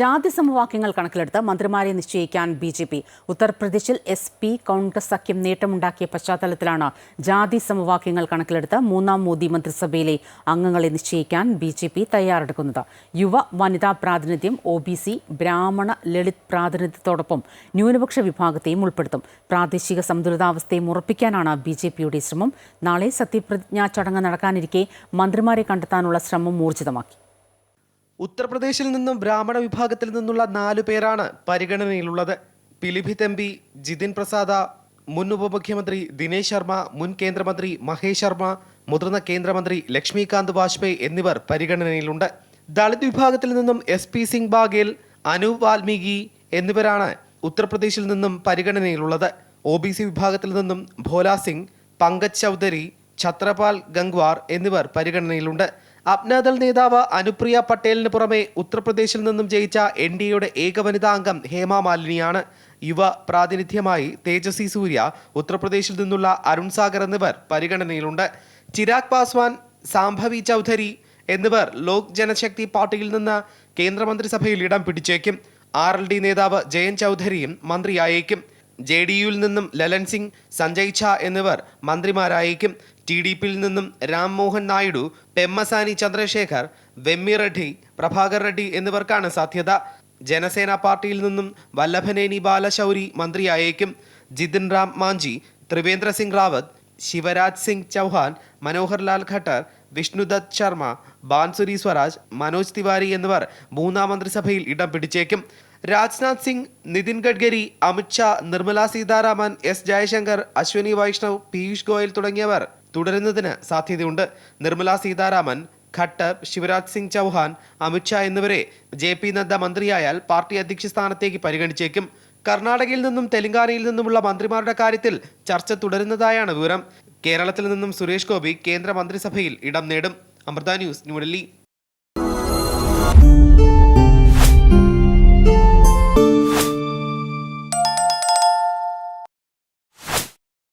ജാതി സമവാക്യങ്ങൾ കണക്കിലെടുത്ത് മന്ത്രിമാരെ നിശ്ചയിക്കാൻ ബി ജെ പി. ഉത്തർപ്രദേശിൽ എസ് പി കോൺഗ്രസ് സഖ്യം നേട്ടമുണ്ടാക്കിയ പശ്ചാത്തലത്തിലാണ് ജാതി സമവാക്യങ്ങൾ കണക്കിലെടുത്ത് മൂന്നാം മോദി മന്ത്രിസഭയിലെ അംഗങ്ങളെ നിശ്ചയിക്കാൻ ബി ജെ പി തയ്യാറെടുക്കുന്നത്. യുവ വനിതാ പ്രാതിനിധ്യം ഒ ബി സി ബ്രാഹ്മണ ലളിത് പ്രാതിനിധ്യത്തോടൊപ്പം ന്യൂനപക്ഷ വിഭാഗത്തെയും ഉൾപ്പെടുത്തും. പ്രാദേശിക സന്തുലിതാവസ്ഥയും ഉറപ്പിക്കാനാണ് ബി ജെ പിയുടെ ശ്രമം. നാളെ സത്യപ്രതിജ്ഞാ ചടങ്ങ് നടക്കാനിരിക്കെ മന്ത്രിമാരെ കണ്ടെത്താനുള്ള ശ്രമം ഊർജിതമാക്കി. ഉത്തർപ്രദേശിൽ നിന്നും ബ്രാഹ്മണ വിഭാഗത്തിൽ നിന്നുള്ള നാലു പേരാണ് പരിഗണനയിലുള്ളത്. പിലിഭിത് എം പി ജിതിൻ പ്രസാദ മുൻ ഉപമുഖ്യമന്ത്രി ദിനേശ് ശർമ്മ മുൻ കേന്ദ്രമന്ത്രി മഹേഷ് ശർമ്മ മുതിർന്ന കേന്ദ്രമന്ത്രി ലക്ഷ്മികാന്ത് വാജ്പേയി എന്നിവർ പരിഗണനയിലുണ്ട്. ദളിത് വിഭാഗത്തിൽ നിന്നും എസ് പി സിംഗ് ബാഗേൽ അനൂപ് വാൽമീകി എന്നിവരാണ് ഉത്തർപ്രദേശിൽ നിന്നും പരിഗണനയിലുള്ളത്. ഒ ബി സി വിഭാഗത്തിൽ നിന്നും ഭോലാ സിംഗ് പങ്കജ് ചൗധരി ഛത്രപാൽ ഗംഗ്വാർ എന്നിവർ പരിഗണനയിലുണ്ട്. അപ്നാദൾ നേതാവ് അനുപ്രിയ പട്ടേലിന് പുറമെ ഉത്തർപ്രദേശിൽ നിന്നും ജയിച്ച എൻ ഡി എയുടെ ഏക വനിതാ അംഗം ഹേമ മാലിനിയാണ്. യുവ പ്രാതിനിധ്യമായി തേജസ്വി സൂര്യ ഉത്തർപ്രദേശിൽ നിന്നുള്ള അരുൺ സാഗർ എന്നിവർ പരിഗണനയിലുണ്ട്. ചിരാഗ് പാസ്വാൻ സാംഭവി ചൗധരി എന്നിവർ ലോക് ജനശക്തി പാർട്ടിയിൽ നിന്ന് കേന്ദ്രമന്ത്രിസഭയിൽ ഇടം പിടിച്ചേക്കും. ആർ എൽ ഡി നേതാവ് ജയൻ ചൗധരിയും മന്ത്രിയായേക്കും. ജെ ഡി യുവിൽ നിന്നും ലലൻ സിംഗ് സഞ്ജയ് ഝാ എന്നിവർ മന്ത്രിമാരായേക്കും. ടി ഡി പിയിൽ നിന്നും രാംമോഹൻ നായിഡു പെമ്മസാനി ചന്ദ്രശേഖർ വെമ്മി റെഡ്ഡി പ്രഭാകർ റെഡ്ഡി എന്നിവർക്കാണ് സാധ്യത. ജനസേന പാർട്ടിയിൽ നിന്നും വല്ലഭനേനി ബാലശൗരി മന്ത്രിയായേക്കും. ജിതിൻ റാം മാഞ്ചി ത്രിവേന്ദ്ര സിംഗ് റാവത്ത് ശിവരാജ് സിംഗ് ചൗഹാൻ മനോഹർ ലാൽ ഖട്ടർ വിഷ്ണുദത്ത് ശർമ്മ ബാൻസുരി സ്വരാജ് മനോജ് തിവാരി എന്നിവർ മൂന്നാം മന്ത്രിസഭയിൽ ഇടം പിടിച്ചേക്കും. രാജ്നാഥ് സിംഗ് നിതിൻ ഗഡ്കരി അമിത്ഷാ നിർമ്മല സീതാരാമൻ എസ് ജയശങ്കർ അശ്വനി വൈഷ്ണവ് പീയൂഷ് ഗോയൽ തുടങ്ങിയവർ തുടരുന്നതിന് സാധ്യതയുണ്ട്. നിർമ്മലാ സീതാരാമൻ ഖട്ടർ ശിവരാജ് സിംഗ് ചൗഹാൻ അമിത്ഷാ എന്നിവരെ ജെ പി നദ്ദ മന്ത്രിയായാൽ പാർട്ടി അധ്യക്ഷ സ്ഥാനത്തേക്ക് പരിഗണിച്ചേക്കും. കർണാടകയിൽ നിന്നും തെലങ്കാനയിൽ നിന്നുമുള്ള മന്ത്രിമാരുടെ കാര്യത്തിൽ ചർച്ച തുടരുന്നതായാണ് വിവരം. കേരളത്തിൽ നിന്നും സുരേഷ് ഗോപി കേന്ദ്ര മന്ത്രിസഭയിൽ ഇടം നേടും. അമൃത ന്യൂസ് ന്യൂഡൽഹി.